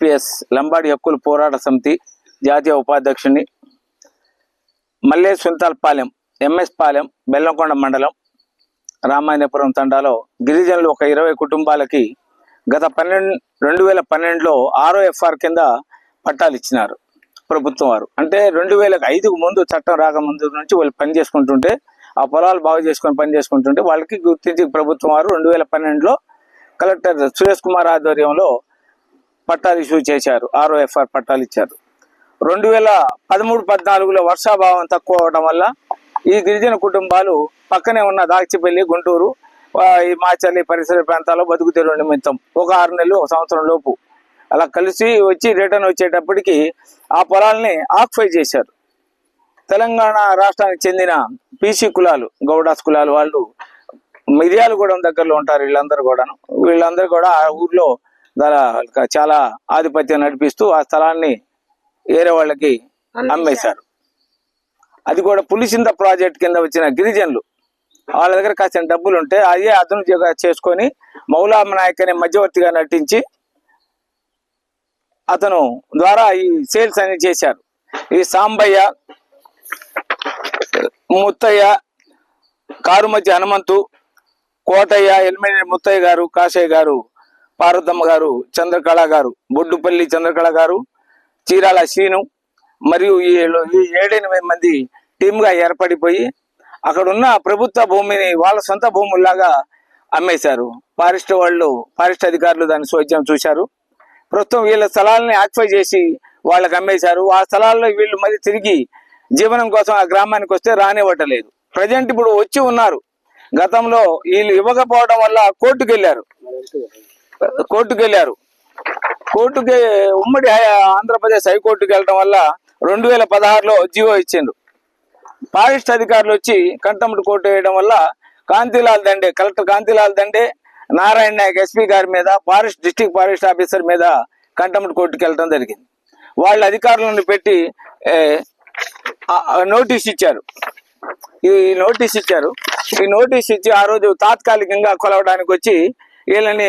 SPS Lambadi హక్కుల పోరాట సమితి జాతీయ ఉపాధ్యక్షుని మల్లే సుంతాల్పాలెం ఎంఎస్ పాలెం బెల్లంకొండ మండలం రామాయణపురం తండాలో గిరిజనులు ఒక ఇరవై కుటుంబాలకి గత పన్నెండు రెండు వేల పన్నెండులో ఆరో ఎఫ్ఆర్ కింద పట్టాలు ఇచ్చినారు ప్రభుత్వం వారు. అంటే రెండు వేల ఐదుకు ముందు చట్టం రాకముందు నుంచి వాళ్ళు పని చేసుకుంటుంటే ఆ పొలాలు బాగు చేసుకొని పని చేసుకుంటుంటే వాళ్ళకి గుర్తించి ప్రభుత్వం వారు రెండు వేల పన్నెండులో కలెక్టర్ సురేష్ కుమార్ ఆధ్వర్యంలో పట్టాలు ఇష్యూ చేశారు ఆర్ఓఎఫ్ఆర్ పట్టాలు ఇచ్చారు. రెండు వేల పదమూడు పద్నాలుగులో వర్షాభావం తక్కువ అవడం వల్ల ఈ గిరిజన కుటుంబాలు పక్కనే ఉన్న దాచిపల్లి గుంటూరు ఈ మాచల్లి పరిసర ప్రాంతాల్లో బతుకు తెరువు నిమిత్తం ఒక ఆరు నెలలు ఒక సంవత్సరం లోపు. అలా కలిసి వచ్చి రిటర్న్ వచ్చేటప్పటికి ఆ పొలాల్ని ఆక్యుపై చేశారు. తెలంగాణ రాష్ట్రానికి చెందిన పీసీ కులాలు గౌడాస్ కులాలు వాళ్ళు మిర్యాలగూడెం దగ్గరలో ఉంటారు వీళ్ళందరూ కూడాను. వీళ్ళందరూ కూడా ఆ ఊర్లో చాలా ఆధిపత్యం నడిపిస్తూ ఆ స్థలాన్ని వేరే వాళ్ళకి అమ్మేశారు. అది కూడా పులిసింద ప్రాజెక్ట్ కింద వచ్చిన గిరిజనులు. వాళ్ళ దగ్గర కాసిన డబ్బులు ఉంటే అదే అదను చేసుకొని మౌలామ నాయక్ అనే మధ్యవర్తిగా నటించి అతను ద్వారా ఈ సేల్స్ అన్ని చేశారు. ఈ సాంబయ్య ముత్తయ్య కారుమతి హనుమంతు కోటయ్య ఎల్మెని ముత్తయ్య గారు కాశయ్య గారు పార్వతమ్మ గారు చంద్రకళ గారు బొడ్డుపల్లి చంద్రకళ గారు చీరాల శీను మరియు ఈ ఏడెనిమిది మంది టీమ్గా ఏర్పడిపోయి అక్కడ ఉన్న ప్రభుత్వ భూమిని వాళ్ళ సొంత భూముల్లాగా అమ్మేశారు. ఫారెస్ట్ వాళ్ళు ఫారెస్ట్ అధికారులు దాన్ని స్వచ్ఛం చూశారు. ప్రస్తుతం వీళ్ళ స్థలాలని ఆక్యుపై చేసి వాళ్ళకి అమ్మేశారు. ఆ స్థలాల్లో వీళ్ళు మరి తిరిగి జీవనం కోసం ఆ గ్రామానికి వస్తే రానివ్వటలేదు. ప్రజెంట్ ఇప్పుడు వచ్చి ఉన్నారు. గతంలో వీళ్ళు ఇవ్వకపోవడం వల్ల కోర్టుకు వెళ్ళారు కోర్టుకు వెళ్ళారు కోర్టుకి ఉమ్మడి ఆంధ్రప్రదేశ్ హైకోర్టుకి వెళ్ళడం వల్ల రెండు వేల పదహారులో జీవో ఇచ్చిండు. ఫారెస్ట్ అధికారులు వచ్చి కంటంప్ట్ కోర్టు వేయడం వల్ల కాంతిలాల్ దండే కలెక్టర్ కాంతిలాల్ దండే నారాయణ నాయక్ ఎస్పీ గారి మీద ఫారెస్ట్ డిస్టిక్ ఫారెస్ట్ ఆఫీసర్ మీద కంటంప్ట్ కోర్టుకి వెళ్ళడం జరిగింది. వాళ్ళ అధికారులను పెట్టి నోటీస్ ఇచ్చారు. ఈ నోటీస్ ఇచ్చారు. ఈ నోటీస్ ఇచ్చి ఆ రోజు తాత్కాలికంగా కొలవడానికి వచ్చి వీళ్ళని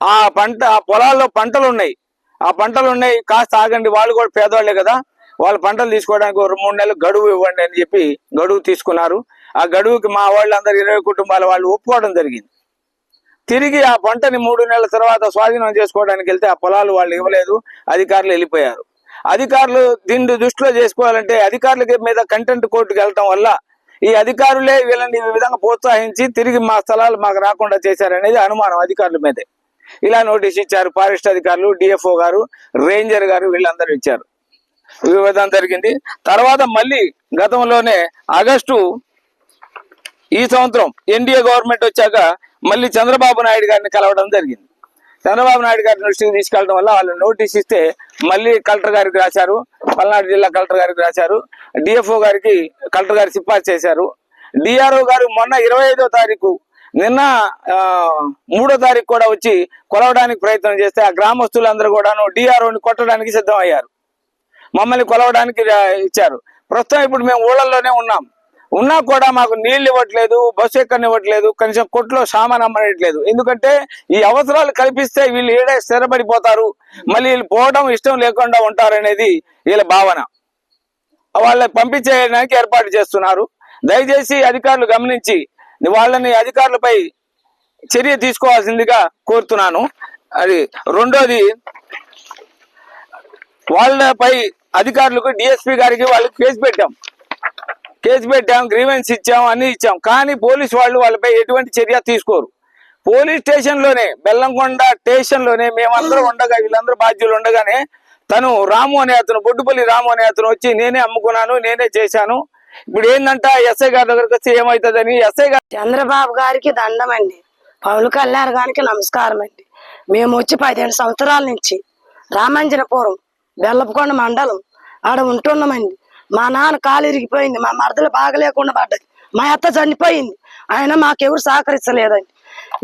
ఆ పంట ఆ పొలాల్లో పంటలు ఉన్నాయి ఆ పంటలు ఉన్నాయి కాస్త ఆగండి వాళ్ళు కూడా పేదవాళ్ళే కదా. వాళ్ళ పంటలు తీసుకోవడానికి ఒక మూడు నెలలు గడువు ఇవ్వండి అని చెప్పి గడువు తీసుకున్నారు. ఆ గడువుకి మా వాళ్ళందరూ ఇరవై కుటుంబాల వాళ్ళు ఒప్పుకోవడం జరిగింది. తిరిగి ఆ పంటని మూడు నెలల తర్వాత స్వాధీనం చేసుకోవడానికి వెళ్తే ఆ పొలాలు వాళ్ళు ఇవ్వలేదు అధికారులు వెళ్ళిపోయారు. అధికారులు దీన్ని దృష్టిలో చేసుకోవాలంటే అధికారుల మీద కంటెంట్ కోర్టుకు వెళ్ళటం వల్ల ఈ అధికారులే వీళ్ళని ఈ విధంగా ప్రోత్సహించి తిరిగి మా స్థలాలు మాకు రాకుండా చేశారనేది అనుమానం అధికారుల మీదే. ఇలా నోటీస్ ఇచ్చారు. ఫారెస్ట్ అధికారులు డిఎఫ్ఓ గారు రేంజర్ గారు వీళ్ళందరూ ఇచ్చారు. వివాదం జరిగింది. తర్వాత మళ్ళీ గతంలోనే ఆగస్టు ఈ సంవత్సరం ఎన్డీఏ గవర్నమెంట్ వచ్చాక మళ్ళీ చంద్రబాబు నాయుడు గారిని కలవడం జరిగింది. చంద్రబాబు నాయుడు గారి దృష్టికి తీసుకెళ్ళడం వల్ల వాళ్ళు నోటీస్ ఇస్తే మళ్ళీ కలెక్టర్ గారికి రాశారు. పల్నాడు జిల్లా కలెక్టర్ గారికి రాశారు. డిఎఫ్ఓ గారికి కలెక్టర్ గారు సిఫార్సు చేశారు. డిఆర్ఓ గారు మొన్న ఇరవై ఐదో తారీఖు నిన్న మూడో తారీఖు కూడా వచ్చి కొలవడానికి ప్రయత్నం చేస్తే ఆ గ్రామస్తులందరూ కూడాను డిఆర్ఓని కొట్టడానికి సిద్ధం అయ్యారు మమ్మల్ని కొలవడానికి ఇచ్చారు. ప్రస్తుతం ఇప్పుడు మేము ఊళ్ళల్లోనే ఉన్నాం. ఉన్నా కూడా మాకు నీళ్ళు ఇవ్వట్లేదు బస్సు ఎక్కనివ్వట్లేదు కనీసం కొట్లో సామాన్ అమ్మనట్లేదు ఎందుకంటే ఈ అవసరాలు కల్పిస్తే వీళ్ళు ఏడే స్థిరపడిపోతారు. మళ్ళీ వీళ్ళు పోవడం ఇష్టం లేకుండా ఉంటారనేది వీళ్ళ భావన. వాళ్ళని పంపించేయడానికి ఏర్పాటు చేస్తున్నారు. దయచేసి అధికారులు గమనించి వాళ్ళని అధికారులపై చర్య తీసుకోవాల్సిందిగా కోరుతున్నాను. అది రెండోది వాళ్ళపై అధికారులకు డిఎస్పీ గారికి వాళ్ళకి కేసు పెట్టాం. కేసు పెట్టాం గ్రీవెన్స్ ఇచ్చాం అన్ని ఇచ్చాం. కానీ పోలీస్ వాళ్ళు వాళ్ళపై ఎటువంటి చర్య తీసుకోరు. పోలీస్ స్టేషన్లోనే బెల్లంకొండ స్టేషన్లోనే మేమందరం ఉండగా వీళ్ళందరూ బాధ్యులు ఉండగానే తను రాము అనే అతను బొడ్డుపల్లి రాము అనే అతను వచ్చి నేనే అమ్ముకున్నాను నేనే చేశాను. ఇప్పుడు ఏంటంట ఎస్ఐ గారి దగ్గరకు వచ్చి ఏమవుతుందని? ఎస్ఐ గారు చంద్రబాబు గారికి దండం అండి పవన్ కళ్యాణ్ గారికి నమస్కారం అండి మేము వచ్చి పదిహేను సంవత్సరాల నుంచి రామంజనపురం బెల్లపకొండ మండలం ఆడ ఉంటున్నామండి. మా నాన్న కాలు ఇరిగిపోయింది మా మరదలు బాగలేకుండా పడ్డది మా అత్త చనిపోయింది. ఆయన మాకెవరు సహకరించలేదండి.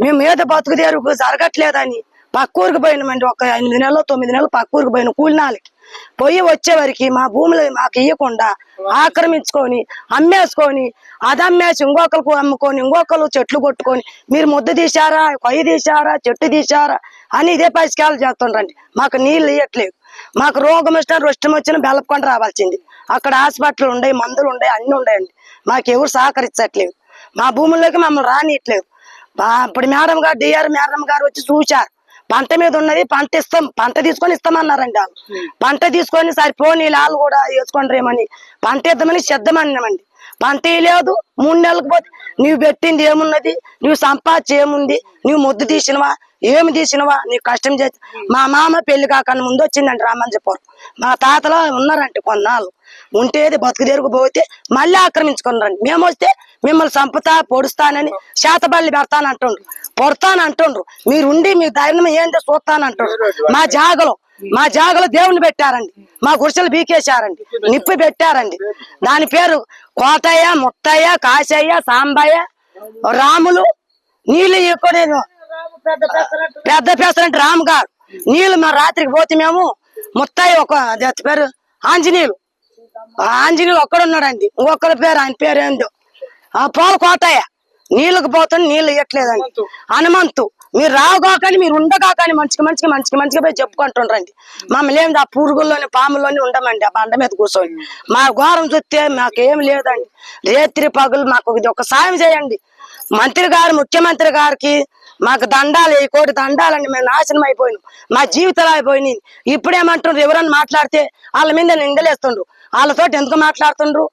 మేము మీద బతుకు జరగట్లేదని పక్క ఊరికి పోయినామండి ఒక ఎనిమిది నెలలు తొమ్మిది నెలలు పక్క ఊరికి పోయిన కూలినాలకి పోయి వచ్చేవారికి మా భూములు మాకు ఇవ్వకుండా ఆక్రమించుకొని అమ్మేసుకొని అది అమ్మేసి ఇంకొకరికి అమ్ముకొని ఇంకొకరు చెట్లు కొట్టుకొని మీరు ముద్ద తీశారా కొయ్య తీశారా చెట్టు తీశారా అని ఇదే పరిష్కారాలు చేస్తుండ్రండి. మాకు నీళ్ళు ఇవ్వట్లేదు మాకు రోగం వచ్చినా రుష్టం వచ్చినా బెల్లపకొండ రావాల్సింది. అక్కడ హాస్పిటల్ ఉండే మందులు ఉండే అన్నీ ఉన్నాయండి మాకు ఎవరు సహకరించట్లేదు. మా భూముల్లోకి మమ్మల్ని రానియట్లేదు. ఇప్పుడు మేడం గారు డిఆర్ మేడం గారు వచ్చి చూశారు. పంట మీద ఉన్నది పంట ఇస్తాం. పంట తీసుకొని ఇస్తామన్నారండి వాళ్ళు పంట తీసుకొని సరిపోని వాళ్ళు కూడా వేసుకొని రేమని. పంట ఇద్దామని సిద్ధమన్నామండి పంట లేదు మూడు నెలలకు పోతే నువ్వు పెట్టింది ఏమున్నది? నువ్వు సంపాదించి ఏముంది? నువ్వు ముద్దు తీసినవా? ఏమి తీసినవా? నీకు కష్టం చేసి మా మామ పెళ్ళి కాకుండా ముందు వచ్చిందండి రామంజపురం మా తాతలో ఉన్నారంటే కొన్నాళ్ళు. ఉంటేది బతుకు తెరుగు పోతే మళ్ళీ ఆక్రమించుకున్నారండి మేము వస్తే మిమ్మల్ని చంపుతా పొడుస్తానని శాతబల్లి పెడతానంటుండ్రు. పొడతానంటుండ్రు. మీరు ఉండి మీ ధైర్యం ఏంటో చూస్తానంటుండ్రు. మా జాగలో మా జాగలో దేవుని పెట్టారండి. మా గుడిసెలు బీకేశారండి. నిప్పు పెట్టారండి. దాని పేరు కోతయ్య ముత్తయ్య కాశయ్య సాంబయ్య రాములు. నీళ్ళు ఎక్కువ పెద్ద పెసరంటే రాము గారు. నీళ్ళు మా రాత్రికి పోతే మేము ముత్తయ్య ఒక పేరు? ఆంజనేయులు. ఆ ఆంజనేయులు ఒక్కడున్నాడండి ఇంకొకరి పేరు ఆయన పేరు ఏందో? ఆ పోల కోతయ్య. నీళ్ళకి పోతుంది నీళ్ళు ఇవ్వట్లేదండి హనుమంతు. మీరు రావుగాకని మీరు ఉండగా కానీ మంచిగా మంచిగా మంచిగా మంచిగా పోయి చెప్పుకుంటుండ్రండి. మమ్మల్ని ఏంది ఆ పురుగుల్లోని పాముల్లోని ఉండమండి ఆ బండ మీద కూర్చొని. మా ఘోరం చూస్తే మాకేం లేదండి. రేత్రి పగులు మాకు ఇది ఒక సాయం చేయండి. మంత్రి గారు ముఖ్యమంత్రి గారికి మాకు దండాలు ఈ కోటి దండాలండి మేము నాశనం అయిపోయినాం. మా జీవితాలు అయిపోయినాయి ఇప్పుడేమంటుండ్రు ఎవరన్నా మాట్లాడితే వాళ్ళ మీద నిందలేస్తుండ్రు. వాళ్ళతో ఎందుకు మాట్లాడుతుండ్రు?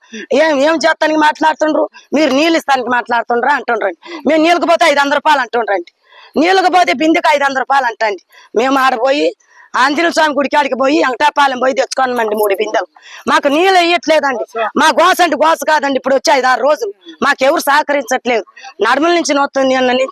ఏం ఏం చేస్తానికి మాట్లాడుతుండ్రు? మీరు నీళ్ళు ఇస్తానికి మాట్లాడుతుండ్రా అంటుండ్రండి. మేము నీళ్ళకి పోతే ఐదు వందల రూపాయలు అంటుండ్రండి. నీళ్ళకి పోతే బిందెకి ఐదు వందల రూపాయలు అంటండి. మేము ఆడపోయి ఆంజనేయ స్వామి గుడికి ఆడికి పోయి వెంకటాపాలెం పోయి తెచ్చుకోనమండి మూడు బిందెలు. మాకు నీళ్ళు వేయట్లేదండి మా గోస అంటే గోస కాదండి ఇప్పుడు వచ్చి ఐదు ఆరు రోజులు. మాకెవరు సహకరించట్లేదు. నడుముల నుంచి నొత్తుంది నిన్న నుంచి